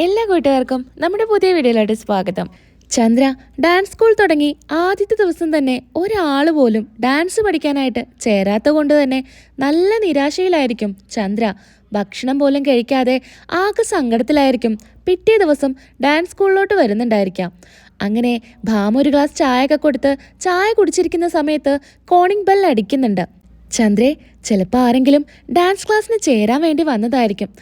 എല്ലാ കൂട്ടുകാർക്കും നമ്മുടെ പുതിയ വീഡിയോയിലോട്ട് സ്വാഗതം. ചന്ദ്ര ഡാൻസ് സ്കൂൾ തുടങ്ങി ആദ്യത്തെ ദിവസം തന്നെ ഒരാൾ പോലും ഡാൻസ് പഠിക്കാനായിട്ട് ചേരാത്ത കൊണ്ട് തന്നെ നല്ല നിരാശയിലായിരിക്കും ചന്ദ്ര. ഭക്ഷണം പോലും കഴിക്കാതെ ആകെ സങ്കടത്തിലായിരിക്കും പിറ്റേ ദിവസം ഡാൻസ് സ്കൂളിലോട്ട് വരുന്നുണ്ടായിരിക്കാം. അങ്ങനെ ഭാമ ഒരു ഗ്ലാസ് ചായയൊക്കെ കൊടുത്ത് ചായ കുടിച്ചിരിക്കുന്ന സമയത്ത് കോണിംഗ് ബെൽ അടിക്കുന്നുണ്ട്. ചന്ദ്രേ ചിലപ്പോൾ ആരെങ്കിലും ഡാൻസ് ക്ലാസ്സിന് ചേരാൻ വേണ്ടി വന്നതായിരിക്കും.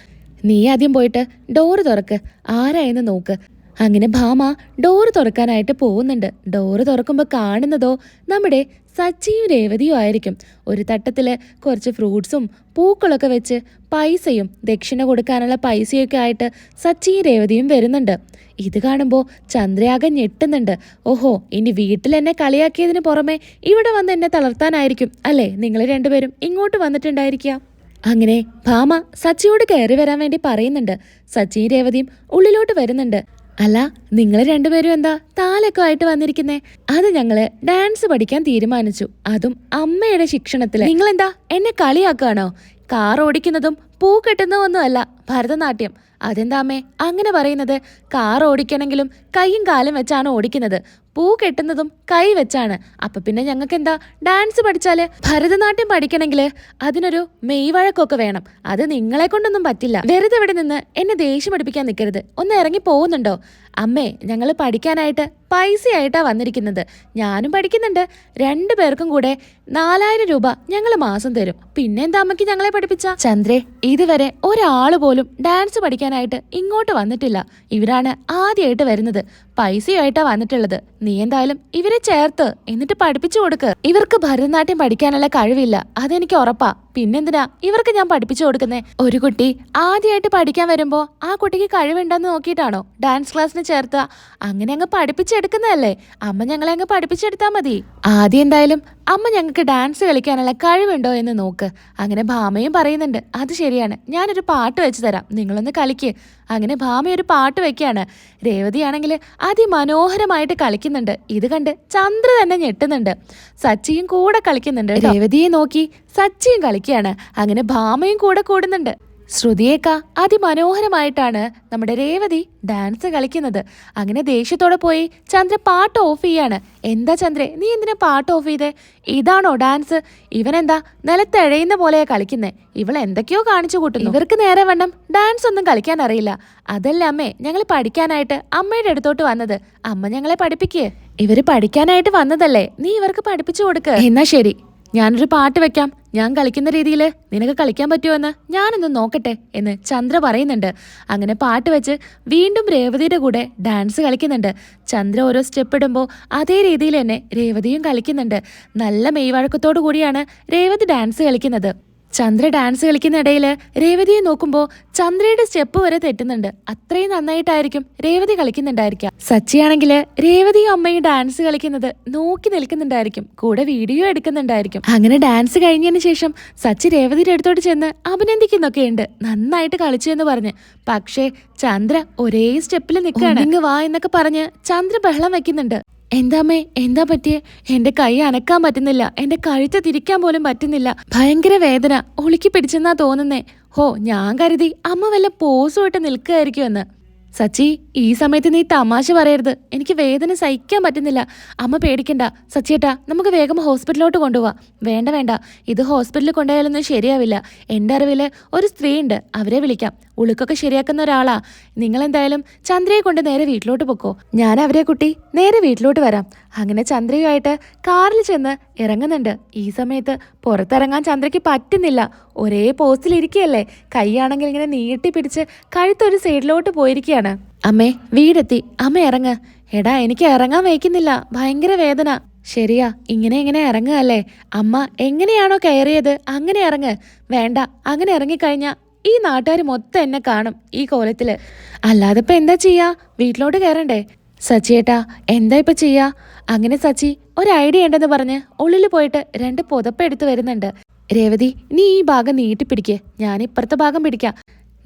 നീ ആദ്യം പോയിട്ട് ഡോറ് തുറക്ക്. ആരായെന്ന് നോക്ക്. അങ്ങനെ ഭാമ ഡോറ് തുറക്കാനായിട്ട് പോകുന്നുണ്ട്. ഡോറ് തുറക്കുമ്പോൾ കാണുന്നതോ നമ്മുടെ സച്ചിയും രേവതിയും ആയിരിക്കും. ഒരു തട്ടത്തിൽ കുറച്ച് ഫ്രൂട്ട്സും പൂക്കളൊക്കെ വെച്ച് പൈസയും ദക്ഷിണ കൊടുക്കാനുള്ള പൈസയൊക്കെ ആയിട്ട് സച്ചിയും രേവതിയും വരുന്നുണ്ട്. ഇത് കാണുമ്പോൾ ചന്ദ്രയാകെ ഞെട്ടുന്നുണ്ട്. ഓഹോ ഇനി വീട്ടിൽ എന്നെ കളിയാക്കിയതിന് പുറമെ ഇവിടെ വന്ന് എന്നെ തളർത്താനായിരിക്കും. അല്ലേ? നിങ്ങൾ രണ്ടുപേരും ഇങ്ങോട്ട് വന്നിട്ടുണ്ടായിരിക്കുക അങ്ങനെ ഭാമ സച്ചിയോട് കയറി വരാൻ വേണ്ടി പറയുന്നുണ്ട്. സച്ചിയും രേവതിയും ഉള്ളിലോട്ട് വരുന്നുണ്ട്. അല്ല നിങ്ങൾ രണ്ടുപേരും എന്താ താലൊക്കെ ആയിട്ട് വന്നിരിക്കുന്നേ? അത് ഞങ്ങൾ ഡാൻസ് പഠിക്കാൻ തീരുമാനിച്ചു. അതും അമ്മയുടെ ശിക്ഷണത്തിൽ നിങ്ങൾ എന്താ എന്നെ കളിയാക്കുകയാണോ കാർ ഓടിക്കുന്നതും പൂ കെട്ടുന്നതൊന്നുമല്ല ഭരതനാട്യം. അതെന്താമേ അങ്ങനെ പറയുന്നത് കാർ ഓടിക്കണമെങ്കിലും കൈയും കാലും വെച്ചാണ് ഓടിക്കുന്നത്. പൂ കെട്ടുന്നതും കൈ വെച്ചാണ്. അപ്പൊ പിന്നെ ഞങ്ങൾക്ക് എന്താ ഡാൻസ് പഠിച്ചാൽ ഭരതനാട്യം പഠിക്കണമെങ്കിൽ അതിനൊരു മെയ് വഴക്കൊക്കെ വേണം. അത് നിങ്ങളെ കൊണ്ടൊന്നും പറ്റില്ല. വെറുതെ ഇവിടെ നിന്ന് എന്നെ ദേഷ്യം പഠിപ്പിക്കാൻ നിൽക്കരുത്. ഒന്ന് ഇറങ്ങി പോകുന്നുണ്ടോ? അമ്മേ ഞങ്ങൾ പഠിക്കാനായിട്ട് പൈസയായിട്ടാ വന്നിരിക്കുന്നത്. ഞാനും പഠിക്കുന്നുണ്ട്. രണ്ടു പേർക്കും കൂടെ നാലായിരം രൂപ ഞങ്ങൾ മാസം തരും. പിന്നെന്താ അമ്മയ്ക്ക് ഞങ്ങളെ പഠിപ്പിച്ച? ചന്ദ്രേ ഇതുവരെ ഒരാൾ പോലും ഡാൻസ് പഠിക്കാനായിട്ട് ഇങ്ങോട്ട് വന്നിട്ടില്ല. ഇവരാണ് ആദ്യമായിട്ട് വരുന്നത്. പൈസയായിട്ടാ വന്നിട്ടുള്ളത്. നീ എന്തായാലും ഇവരെ ചേർത്ത് എന്നിട്ട് പഠിപ്പിച്ചു കൊടുക്ക്. ഇവർക്ക് ഭരതനാട്യം പഠിക്കാനുള്ള കഴിവില്ല. അതെനിക്ക് ഉറപ്പാ. പിന്നെന്തിനാ? ഇവർക്ക് ഞാൻ പഠിപ്പിച്ചു കൊടുക്കുന്നേ. ഒരു കുട്ടി ആദ്യമായിട്ട് പഠിക്കാൻ വരുമ്പോ ആ കുട്ടിക്ക് കഴിവുണ്ടെന്ന് നോക്കിയിട്ടാണോ ഡാൻസ് ക്ലാസ്സിന് ചേർത്ത? അങ്ങനെ അങ്ങ് പഠിപ്പിച്ചെടുക്കുന്നതല്ലേ. അമ്മ ഞങ്ങളെ അങ്ങ് പഠിപ്പിച്ചെടുത്താൽ മതി. ആദ്യം എന്തായാലും അമ്മ ഞങ്ങൾക്ക് ഡാൻസ് കളിക്കാനുള്ള കഴിവുണ്ടോ എന്ന് നോക്ക്. അങ്ങനെ ഭാമയും പറയുന്നുണ്ട് അത് ശരിയാണ്. ഞാനൊരു പാട്ട് വെച്ച് തരാം. നിങ്ങളൊന്ന് കളിക്ക്. അങ്ങനെ ഭാമ ഒരു പാട്ട് വെക്കാണ്. രേവതിയാണെങ്കിൽ അതിമനോഹരമായിട്ട് കളിക്കുന്നുണ്ട്. ഇത് കണ്ട് ചന്ദ്ര തന്നെ ഞെട്ടുന്നുണ്ട്. സച്ചിയും കൂടെ കളിക്കുന്നുണ്ട് രേവതിയെ നോക്കി സച്ചിയും കളിക്കുകയാണ് അങ്ങനെ ഭാമയും കൂടെ കൂടുന്നുണ്ട്. ശ്രുതിയേക്ക അതിമനോഹരമായിട്ടാണ് നമ്മുടെ രേവതി ഡാൻസ് കളിക്കുന്നത്. അങ്ങനെ ദേഷ്യത്തോടെ പോയി ചന്ദ്ര പാട്ട് ഓഫ് ചെയ്യാണ്. എന്താ ചന്ദ്രേ നീ എന്തിനാ പാട്ട് ഓഫ് ചെയ്തേ? ഇതാണോ ഡാൻസ് ഇവനെന്താ നിലത്തെഴയുന്ന പോലെയാ കളിക്കുന്നേ. ഇവൾ എന്തൊക്കെയോ കാണിച്ചു കൂട്ടുന്നു. ഇവർക്ക് നേരെ വണ്ണം ഡാൻസ് ഒന്നും കളിക്കാൻ അറിയില്ല. അതല്ല അമ്മേ ഞങ്ങൾ പഠിക്കാനായിട്ട് അമ്മയുടെ അടുത്തോട്ട് വന്നത്. അമ്മ ഞങ്ങളെ പഠിപ്പിക്കേ. ഇവർ പഠിക്കാനായിട്ട് വന്നതല്ലേ? നീ ഇവർക്ക് പഠിപ്പിച്ചു കൊടുക്ക. എന്നാ ശരി ഞാനൊരു പാട്ട് വെക്കാം. ഞാൻ കളിക്കുന്ന രീതിയിൽ നിനക്ക് കളിക്കാൻ പറ്റുമോ ഞാനൊന്ന് നോക്കട്ടെ എന്ന് ചന്ദ്ര പറയുന്നുണ്ട്. അങ്ങനെ പാട്ട് വെച്ച് വീണ്ടും രേവതിയുടെ കൂടെ ഡാൻസ് കളിക്കുന്നുണ്ട്. ചന്ദ്ര ഓരോ സ്റ്റെപ്പ് ഇടുമ്പോൾ അതേ രീതിയിൽ തന്നെ രേവതിയും കളിക്കുന്നുണ്ട്. നല്ല മെയ്വഴക്കത്തോടു കൂടിയാണ് രേവതി ഡാൻസ് കളിക്കുന്നത്. ചന്ദ്ര ഡാൻസ് കളിക്കുന്ന ഇടയിൽ രേവതിയെ നോക്കുമ്പോൾ ചന്ദ്രയുടെ സ്റ്റെപ്പ് വരെ തെറ്റുന്നുണ്ട്. അത്രയും നന്നായിട്ടായിരിക്കും രേവതി കളിക്കുന്നുണ്ടായിരിക്കാം സച്ചിയാണെങ്കിൽ രേവതിയും അമ്മയും ഡാൻസ് കളിക്കുന്നത് നോക്കി നിൽക്കുന്നുണ്ടായിരിക്കും. കൂടെ വീഡിയോ എടുക്കുന്നുണ്ടായിരിക്കും. അങ്ങനെ ഡാൻസ് കഴിഞ്ഞതിന് ശേഷം സച്ചി രേവതിയുടെ അടുത്തോട്ട് ചെന്ന് അഭിനന്ദിക്കുന്നൊക്കെയുണ്ട്. നന്നായിട്ട് കളിച്ചു എന്ന് പറഞ്ഞ് പക്ഷേ ചന്ദ്ര ഒരേ സ്റ്റെപ്പിൽ നിൽക്കുകയാണ്. വാ എന്നൊക്കെ പറഞ്ഞ് ചന്ദ്ര ബഹളം വെക്കുന്നുണ്ട്. എന്താമ്മേ എന്താ പറ്റിയേ? എന്റെ കൈ അനക്കാൻ പറ്റുന്നില്ല. എന്റെ കഴുത്ത് തിരിക്കാൻ പോലും പറ്റുന്നില്ല. ഭയങ്കര വേദന. ഒളുക്കി പിടിച്ചെന്നാ തോന്നുന്നേ. ഹോ ഞാൻ കരുതി അമ്മ വല്ല പോസുമായിട്ട് നിൽക്കുകയായിരിക്കും എന്ന്. സച്ചി ഈ സമയത്ത് നീ തമാശ പറയരുത്. എനിക്ക് വേദന സഹിക്കാൻ പറ്റുന്നില്ല. അമ്മ പേടിക്കണ്ട. സച്ചിയേട്ടാ നമുക്ക് വേഗം ഹോസ്പിറ്റലിലോട്ട് കൊണ്ടുപോവാം. വേണ്ട വേണ്ട. ഇത് ഹോസ്പിറ്റലിൽ കൊണ്ടുപോയാലൊന്നും ശരിയാവില്ല. എന്റെ അറിവിൽ ഒരു സ്ത്രീ ഉണ്ട്. അവരെ വിളിക്കാം. ഉളുക്കൊക്കെ ശരിയാക്കുന്ന ഒരാളാ. നിങ്ങൾ എന്തായാലും ചന്ദ്രയെ കൊണ്ട് നേരെ വീട്ടിലോട്ട് പൊക്കോ. ഞാൻ അവരെ കുട്ടി നേരെ വീട്ടിലോട്ട് വരാം. അങ്ങനെ ചന്ദ്രയുമായിട്ട് കാറിൽ ചെന്ന് ഇറങ്ങുന്നുണ്ട്. ഈ സമയത്ത് പുറത്തിറങ്ങാൻ ചന്ദ്രയ്ക്ക് പറ്റുന്നില്ല. ഒരേ പോസ്റ്റിൽ ഇരിക്കുകയല്ലേ. കൈയാണെങ്കിൽ ഇങ്ങനെ നീട്ടി പിടിച്ച് കഴുത്തൊരു സൈഡിലോട്ട് പോയിരിക്കുകയാണ്. അമ്മേ വീടെത്തി. അമ്മ ഇറങ്ങ്. എടാ എനിക്ക് ഇറങ്ങാൻ വയ്ക്കുന്നില്ല. ഭയങ്കര വേദന. ശരിയാ ഇങ്ങനെ ഇങ്ങനെ ഇറങ്ങുകയല്ലേ. അമ്മ എങ്ങനെയാണോ കയറിയത്? അങ്ങനെ ഇറങ്ങ്. വേണ്ട അങ്ങനെ ഇറങ്ങിക്കഴിഞ്ഞാ ഈ നാട്ടുകാർ മൊത്തം എന്നെ കാണും ഈ കോലത്തിൽ. അല്ലാതെ ഇപ്പൊ എന്താ ചെയ്യാ? വീട്ടിലോട്ട് കയറണ്ടേ സച്ചിയേട്ടാ എന്താ ഇപ്പൊ ചെയ്യാ? അങ്ങനെ സച്ചി ഒരു ഐഡിയ ഉണ്ടെന്ന് പറഞ്ഞ് ഉള്ളിൽ പോയിട്ട് രണ്ട് പുതപ്പ് എടുത്ത് വരുന്നുണ്ട്. രേവതി നീ ഈ ഭാഗം നീട്ടിപ്പിടിക്ക് ഞാൻ ഇപ്പുറത്തെ ഭാഗം പിടിക്കാം.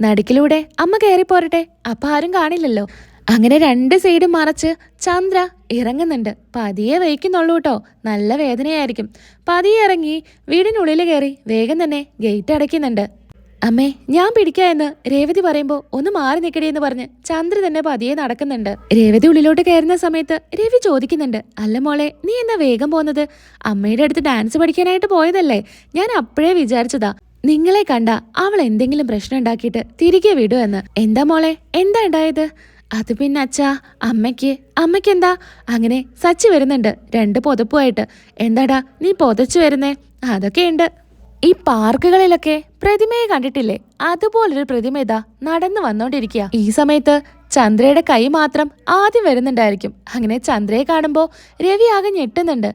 നടുക്കിലൂടെ അമ്മ കയറി പോരട്ടെ. അപ്പൊ ആരും കാണില്ലല്ലോ. അങ്ങനെ രണ്ട് സൈഡും മറച്ച് ചന്ദ്ര ഇറങ്ങുന്നുണ്ട്. പതിയെ വയ്ക്കുന്നുള്ളൂ കേട്ടോ. നല്ല വേദനയായിരിക്കും. പതിയെ ഇറങ്ങി വീടിനുള്ളിൽ കയറി വേഗം തന്നെ ഗേറ്റ് അടയ്ക്കുന്നുണ്ട്. അമ്മേ ഞാൻ പിടിക്കാ എന്ന് രേവതി പറയുമ്പോ ഒന്ന് മാറി നിൽക്കടി എന്ന് പറഞ്ഞ് ചന്ദ്ര തന്നെ പതിയെ നടക്കുന്നുണ്ട്. രേവതി ഉള്ളിലോട്ട് കയറുന്ന സമയത്ത് രവി ചോദിക്കുന്നുണ്ട് അല്ല മോളെ നീ എന്നാ വേഗം പോകുന്നത് അമ്മയുടെ അടുത്ത് ഡാൻസ് പഠിക്കാനായിട്ട് പോയതല്ലേ? ഞാൻ അപ്പോഴേ വിചാരിച്ചതാ നിങ്ങളെ കണ്ട അവൾ എന്തെങ്കിലും പ്രശ്നം ഉണ്ടാക്കിയിട്ട് തിരികെ വിടൂ എന്ന്. എന്താ മോളെ എന്താ ഉണ്ടായത്? അത് പിന്നെ അച്ഛാ അമ്മയ്ക്ക് അമ്മയ്ക്ക് എന്താ? അങ്ങനെ സച്ചി വരുന്നുണ്ട് രണ്ട് പുതപ്പുമായിട്ട്. എന്താടാ നീ പൊതച്ചു വരുന്നേ? അതൊക്കെയുണ്ട്. ഈ പാർക്കുകളിലൊക്കെ പ്രതിമയെ കണ്ടിട്ടില്ലേ? അതുപോലൊരു പ്രതിമ ഇതാ നടന്നു വന്നോണ്ടിരിക്കുക ഈ സമയത്ത് ചന്ദ്രയുടെ കൈ മാത്രം ആദ്യം വരുന്നുണ്ടായിരിക്കും. അങ്ങനെ ചന്ദ്രയെ കാണുമ്പോൾ രവി ആകെ ഞെട്ടുന്നുണ്ട്.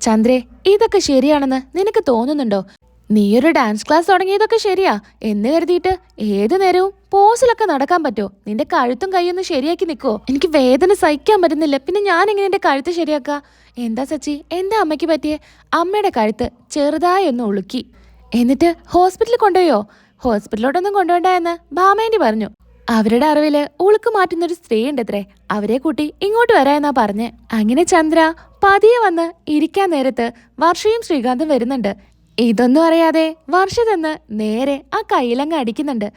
ചന്ദ്രേ ഇതൊക്കെ ശരിയാണെന്ന് നിനക്ക് തോന്നുന്നുണ്ടോ? നീ ഒരു ഡാൻസ് ക്ലാസ് തുടങ്ങിയതൊക്കെ ശരിയാ. എന്ന് കരുതിയിട്ട് ഏതു നേരവും പോസിലൊക്കെ നടക്കാൻ പറ്റുമോ നിന്റെ കഴുത്തും കൈയൊന്നും ശരിയാക്കി നിൽക്കുവോ എനിക്ക് വേദന സഹിക്കാൻ പറ്റുന്നില്ല. പിന്നെ ഞാൻ എങ്ങനെ എന്റെ കഴുത്ത് ശരിയാക്കാ? എന്താ സച്ചി? എന്താ അമ്മയ്ക്ക് പറ്റിയേ? അമ്മയുടെ കഴുത്ത് ചെറുതായി ഒന്ന് ഉളുക്കി. എന്നിട്ട് ഹോസ്പിറ്റലിൽ കൊണ്ടുപോയോ? ഹോസ്പിറ്റലിലോട്ടൊന്നും കൊണ്ടുപോണ്ടായെന്ന് ഭാമേന്റെ പറഞ്ഞു. അവരുടെ അറിവിൽ ഉളുക്ക് മാറ്റുന്ന ഒരു സ്ത്രീ ഉണ്ടത്രേ. അവരെ കൂട്ടി ഇങ്ങോട്ട് വരാമെന്നാ പറഞ്ഞ്. അങ്ങനെ ചന്ദ്ര പതിയെ വന്ന് ഇരിക്കാൻ നേരത്ത് വർഷയും ശ്രീകാന്തും വരുന്നുണ്ട്. ഇതൊന്നും അറിയാതെ വർഷ തന്ന് നേരെ ആ കയ്യിലങ്ങ് അടിക്കുന്നുണ്ട്.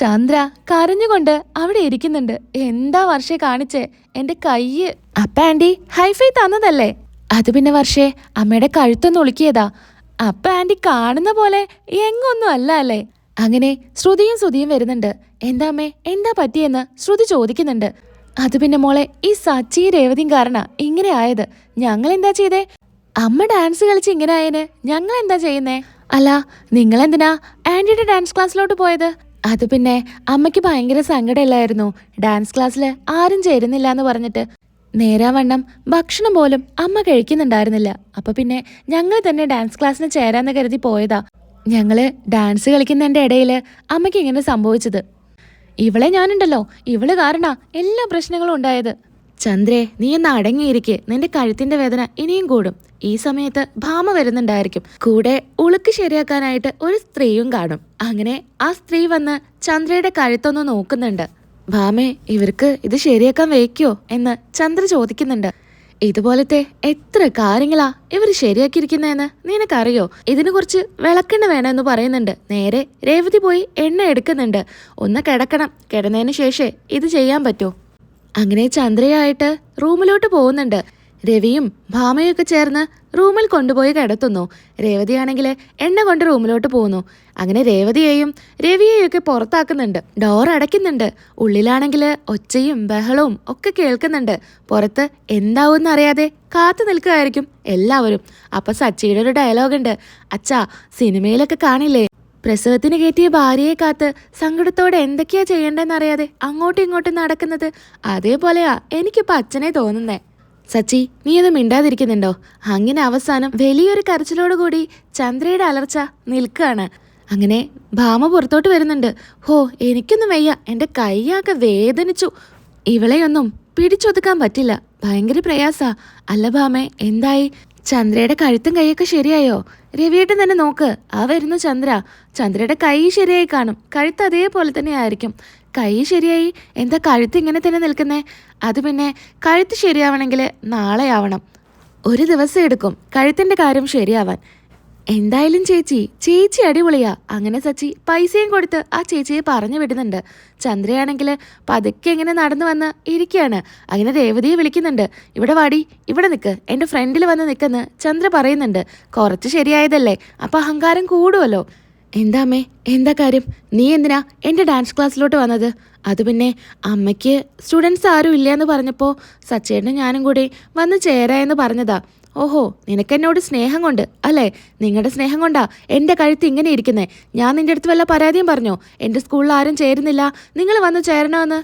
ചന്ദ്ര കരഞ്ഞുകൊണ്ട് അവിടെ ഇരിക്കുന്നുണ്ട്. എന്താ വർഷേ കാണിച്ചേ? എന്റെ കയ്യ്. അപ്പ ആന്റി ഹൈഫൈ തന്നതല്ലേ? അത് പിന്നെ വർഷേ അമ്മയുടെ കഴുത്തൊന്ന് ഒളുക്കിയതാ. അപ്പ ആന്റി കാണുന്ന പോലെ എങ്ങൊന്നും അല്ല അല്ലേ? അങ്ങനെ ശ്രുതിയും ശ്രുതിയും വരുന്നുണ്ട്. എന്താ അമ്മേ എന്താ പറ്റിയെന്ന് ശ്രുതി ചോദിക്കുന്നുണ്ട്. അത് പിന്നെ മോളെ ഈ സച്ചി രേവതിയും കാരണ ഇങ്ങനെ ആയത്. ഞങ്ങൾ എന്താ ചെയ്തേ? അമ്മ ഡാൻസ് കളിച്ച് ഇങ്ങനെ ആയേന്. ഞങ്ങൾ എന്താ ചെയ്യുന്നേ? അല്ല നിങ്ങൾ എന്തിനാ ആന്റിയുടെ ഡാൻസ് ക്ലാസ്സിലോട്ട് പോയത്? അത് പിന്നെ അമ്മയ്ക്ക് ഭയങ്കര സങ്കടമില്ലായിരുന്നു. ഡാൻസ് ക്ലാസ്സിൽ ആരും ചേരുന്നില്ല എന്ന് പറഞ്ഞിട്ട് നേരാവണ്ണം ഭക്ഷണം പോലും അമ്മ കഴിക്കുന്നുണ്ടായിരുന്നില്ല. അപ്പൊ പിന്നെ ഞങ്ങൾ തന്നെ ഡാൻസ് ക്ലാസ്സിന് ചേരാന്ന് കരുതി പോയതാ. ഞങ്ങൾ ഡാൻസ് കളിക്കുന്നതിന്റെ ഇടയിൽ അമ്മയ്ക്ക് ഇങ്ങനെ സംഭവിച്ചത്. ഇവളെ ഞാനുണ്ടല്ലോ. ഇവൾ കാരണ എല്ലാ പ്രശ്നങ്ങളും ഉണ്ടായത്. ചന്ദ്രേ നീ ഒന്ന് അടങ്ങിയിരിക്കെ. നിന്റെ കഴുത്തിന്റെ വേദന ഇനിയും കൂടും. ഈ സമയത്ത് ഭാമ വരുന്നുണ്ടായിരിക്കും. കൂടെ ഉളുക്ക് ശരിയാക്കാനായിട്ട് ഒരു സ്ത്രീയും കാണും. അങ്ങനെ ആ സ്ത്രീ വന്ന് ചന്ദ്രയുടെ കഴുത്തൊന്ന് നോക്കുന്നുണ്ട്. ഭാമേ ഇവർക്ക് ഇത് ശരിയാക്കാൻ വയ്ക്കോ? എന്ന് ചന്ദ്ര ചോദിക്കുന്നുണ്ട്. ഇതുപോലത്തെ എത്ര കാര്യങ്ങളാ ഇവർ ശരിയാക്കിയിരിക്കുന്നതെന്ന് നിനക്കറിയോ? ഇതിനെ കുറിച്ച് വിളക്കെണ്ണ വേണമെന്ന് പറയുന്നുണ്ട്. നേരെ രേവതി പോയി എണ്ണ എടുക്കുന്നുണ്ട്. ഒന്ന് കിടക്കണം. കിടന്നതിന് ശേഷേ ഇത് ചെയ്യാൻ പറ്റൂ. അങ്ങനെ ചന്ദ്രയായിട്ട് റൂമിലോട്ട് പോകുന്നുണ്ട്. രവിയും ഭാമയൊക്കെ ചേർന്ന് റൂമിൽ കൊണ്ടുപോയി കിടത്തുന്നു. രേവതിയാണെങ്കിൽ എണ്ണ കൊണ്ട് റൂമിലോട്ട് പോകുന്നു അങ്ങനെ രേവതിയെയും രവിയെയും ഒക്കെ പുറത്താക്കുന്നുണ്ട്. ഡോർ അടയ്ക്കുന്നുണ്ട്. ഉള്ളിലാണെങ്കിൽ ഒച്ചയും ബഹളവും ഒക്കെ കേൾക്കുന്നുണ്ട്. പുറത്ത് എന്താവും അറിയാതെ കാത്തു നിൽക്കുകയായിരിക്കും എല്ലാവരും. അപ്പൊ സച്ചിയുടെ ഒരു ഡയലോഗ് ഉണ്ട്. അച്ഛാ സിനിമയിലൊക്കെ കാണില്ലേ? പ്രസവത്തിന് കയറ്റിയ ഭാര്യയെ കാത്ത് സങ്കടത്തോടെ എന്തൊക്കെയാ ചെയ്യേണ്ടതെന്നറിയാതെ അങ്ങോട്ടും ഇങ്ങോട്ടും നടക്കുന്നത് അതേപോലെയാ എനിക്കിപ്പോ അച്ഛനെ തോന്നുന്നേ. സച്ചി നീ അത് മിണ്ടാതിരിക്കുന്നുണ്ടോ? അങ്ങനെ അവസാനം വലിയൊരു കരച്ചിലോടുകൂടി ചന്ദ്രയുടെ അലർച്ച നിൽക്കുകയാണ്. അങ്ങനെ ഭാമ പുറത്തോട്ട് വരുന്നുണ്ട്. ഹോ എനിക്കൊന്നും വയ്യ. എന്റെ കൈയാകെ വേദനിച്ചു. ഇവളെയൊന്നും പിടിച്ചൊതുക്കാൻ പറ്റില്ല. ഭയങ്കര പ്രയാസാ. അല്ല ഭാമേ എന്തായി? ചന്ദ്രയുടെ കഴുത്തും കൈയൊക്കെ ശരിയായോ? രവിയേട്ടൻ തന്നെ നോക്ക്. ആ വരുന്നു ചന്ദ്ര. ചന്ദ്രയുടെ കൈ ശരിയായി കാണും. കഴുത്ത് അതേപോലെ തന്നെ ആയിരിക്കും. കൈ ശരിയായി. എന്താ കഴുത്ത് ഇങ്ങനെ തന്നെ നിൽക്കുന്നേ? അത് പിന്നെ കഴുത്ത് ശരിയാവണമെങ്കിൽ നാളെ ആവണം. ഒരു ദിവസം എടുക്കും കഴുത്തിന്റെ കാര്യം ശരിയാവാൻ. എന്തായാലും ചേച്ചി ചേച്ചി അടിപൊളിയാ. അങ്ങനെ സച്ചി പൈസയും കൊടുത്ത് ആ ചേച്ചിയെ പറഞ്ഞു വിടുന്നുണ്ട്. ചന്ദ്രയാണെങ്കിൽ പതുക്കെ ഇങ്ങനെ നടന്നു വന്ന് ഇരിക്കുകയാണ്. അങ്ങനെ രേവതിയെ വിളിക്കുന്നുണ്ട്. ഇവിടെ വാടി ഇവിടെ നിൽക്ക് എന്റെ ഫ്രണ്ടിൽ വന്ന് നിൽക്കെന്ന് ചന്ദ്ര പറയുന്നുണ്ട്. കുറച്ച് ശരിയായതല്ലേ? അപ്പം അഹങ്കാരം കൂടുമല്ലോ എന്താ അമ്മേ എന്താ കാര്യം? നീ എന്തിനാ എന്റെ ഡാൻസ് ക്ലാസ്സിലോട്ട് വന്നത്? അത് പിന്നെ അമ്മയ്ക്ക് സ്റ്റുഡൻസ് ആരും ഇല്ല എന്ന് പറഞ്ഞപ്പോൾ സച്ചേട്ടനും ഞാനും കൂടി വന്ന് ചേരായെന്ന് പറഞ്ഞതാ. ഓഹോ നിനക്കെന്നോട് സ്നേഹം കൊണ്ട് അല്ലേ? നിങ്ങളുടെ സ്നേഹം കൊണ്ടാ എന്റെ കഴുത്ത് ഇങ്ങനെ ഇരിക്കുന്നേ. ഞാൻ നിന്റെ അടുത്ത് വല്ല പരാതിയും പറഞ്ഞോ? എന്റെ സ്കൂളിൽ ആരും ചേരുന്നില്ല. നിങ്ങൾ വന്ന് ചേരണമെന്ന്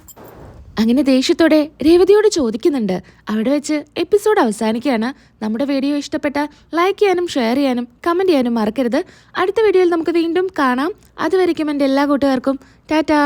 അങ്ങനെ ദേഷ്യത്തോടെ രേവതിയോട് ചോദിക്കുന്നുണ്ട്. അവിടെ വെച്ച് എപ്പിസോഡ് അവസാനിക്കുകയാണ്. നമ്മുടെ വീഡിയോ ഇഷ്ടപ്പെട്ട ലൈക്ക് ചെയ്യാനും ഷെയർ ചെയ്യാനും കമന്റ് ചെയ്യാനും മറക്കരുത്. അടുത്ത വീഡിയോയിൽ നമുക്ക് വീണ്ടും കാണാം. അതുവരയ്ക്കും എന്റെ എല്ലാ കൂട്ടുകാർക്കും. ടാറ്റാ.